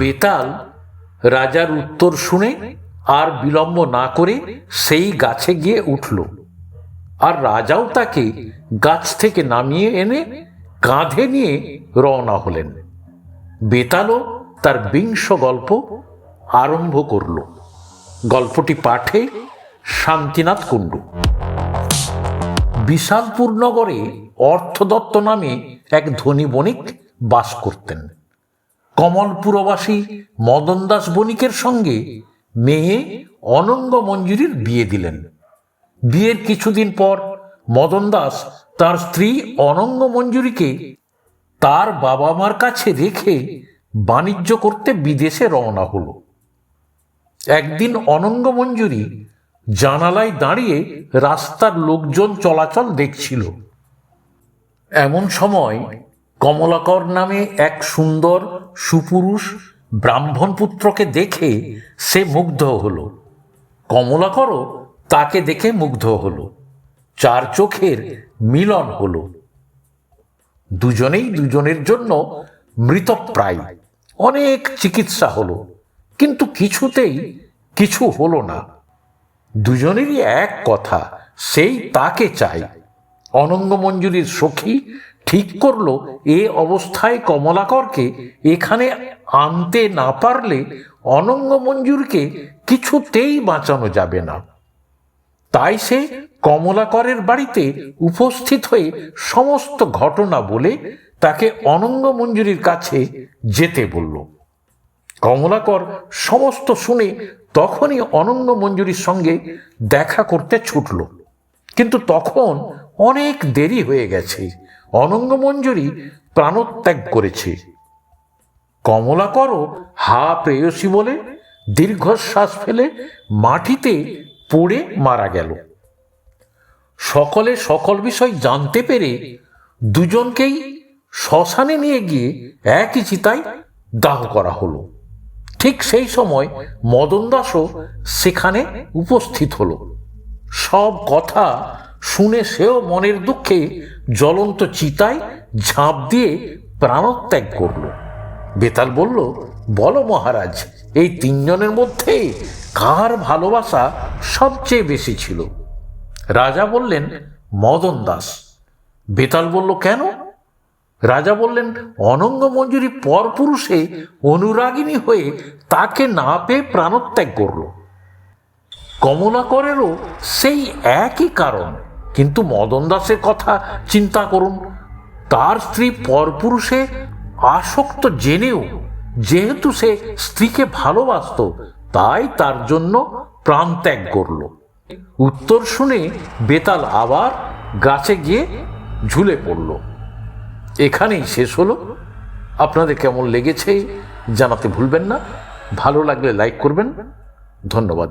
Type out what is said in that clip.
বেতাল রাজার উত্তর শুনে আর বিলম্ব না করে সেই গাছে গিয়ে উঠল। আর রাজাও তাকে গাছ থেকে নামিয়ে এনে কাঁধে নিয়ে রওনা হলেন। বেতালও তার বিংশ গল্প আরম্ভ করল। গল্পটি পাঠে শান্তিনাথ কুণ্ডু। বিশালপুর নগরে অর্থদত্ত নামে এক ধনী বণিক বাস করতেন। কমলপুরবাসী মদন দাস বণিকের সঙ্গে মেয়ে অনঙ্গ মঞ্জুরির বিয়ে দিলেন। বিয়ের কিছুদিন পর মদন দাস তার স্ত্রী অনঙ্গ মঞ্জুরিকে তার বাবা মার কাছে রেখে বাণিজ্য করতে বিদেশে রওনা হলো। একদিন অনঙ্গ মঞ্জুরি জানালায় দাঁড়িয়ে রাস্তার লোকজন চলাচল দেখছিল। এমন সময় কমলাকর নামে এক সুন্দর সুপুরুষ ব্রাহ্মণ পুত্রকে দেখে সে মুগ্ধ হলো। কমলাকরও তাকে দেখে মুগ্ধ হলো। চার চোখের মিলন হলো। দুজনেই দুজনের জন্য মৃতপ্রায়। অনেক চিকিৎসা হলো, কিন্তু কিছুতেই কিছু হলো না। দুজনেরই এক কথা, সেই তাকে চাই। অনঙ্গ মঞ্জুরির সখী ঠিক করল, এ অবস্থায় কমলাকরকে এখানে আনতে না পারলে অনঙ্গ মঞ্জুরকে কিছুতেই বাঁচানো যাবে না। তাই সে কমলাকরের বাড়িতে উপস্থিত হয়ে সমস্ত ঘটনা বলে তাকে অনঙ্গ মঞ্জুরির কাছে যেতে বলল। কমলাকর সমস্ত শুনে তখনই অনঙ্গ মঞ্জুরির সঙ্গে দেখা করতে ছুটল। কিন্তু তখন অনেক দেরি হয়ে গেছে। অনঙ্গ মঞ্জুরি প্রাণত্যাগ করেছে। কমলাকরও হা প্রেয়সী বলে দীর্ঘশ্বাস ফেলে মাটিতে পড়ে মারা গেল। সকলে সকল বিষয় জানতে পেরে দুজনকেই শ্মশানে নিয়ে গিয়ে একই চিতায় দাহ করা হলো। ঠিক সেই সময় মদন দাসও সেখানে উপস্থিত হলো। সব কথা শুনে সেও মনের দুঃখে জ্বলন্ত চিতায় ঝাঁপ দিয়ে প্রাণত্যাগ করল। বেতাল বলল, বলো মহারাজ, এই তিনজনের মধ্যে কার ভালোবাসা সবচেয়ে বেশি ছিল? রাজা বললেন, মদন দাস। বেতাল বলল, কেন? রাজা বললেন, অনঙ্গ মঞ্জুরি পরপুরুষে অনুরাগিনী হয়ে তাকে না পেয়ে প্রাণত্যাগ করল। কমলাকরেরও সেই একই কারণ। কিন্তু মদন দাসের কথা চিন্তা করুন। তার স্ত্রী পরপুরুষে আসক্ত জেনেও যেহেতু সে স্ত্রীকে ভালোবাসত, তাই তার জন্য প্রাণ ত্যাগ করল। উত্তর শুনে বেতাল আবার গাছে গিয়ে ঝুলে পড়ল। এখানেই শেষ হলো। আপনাদের কেমন লেগেছে জানাতে ভুলবেন না। ভালো লাগলে লাইক করবেন। ধন্যবাদ।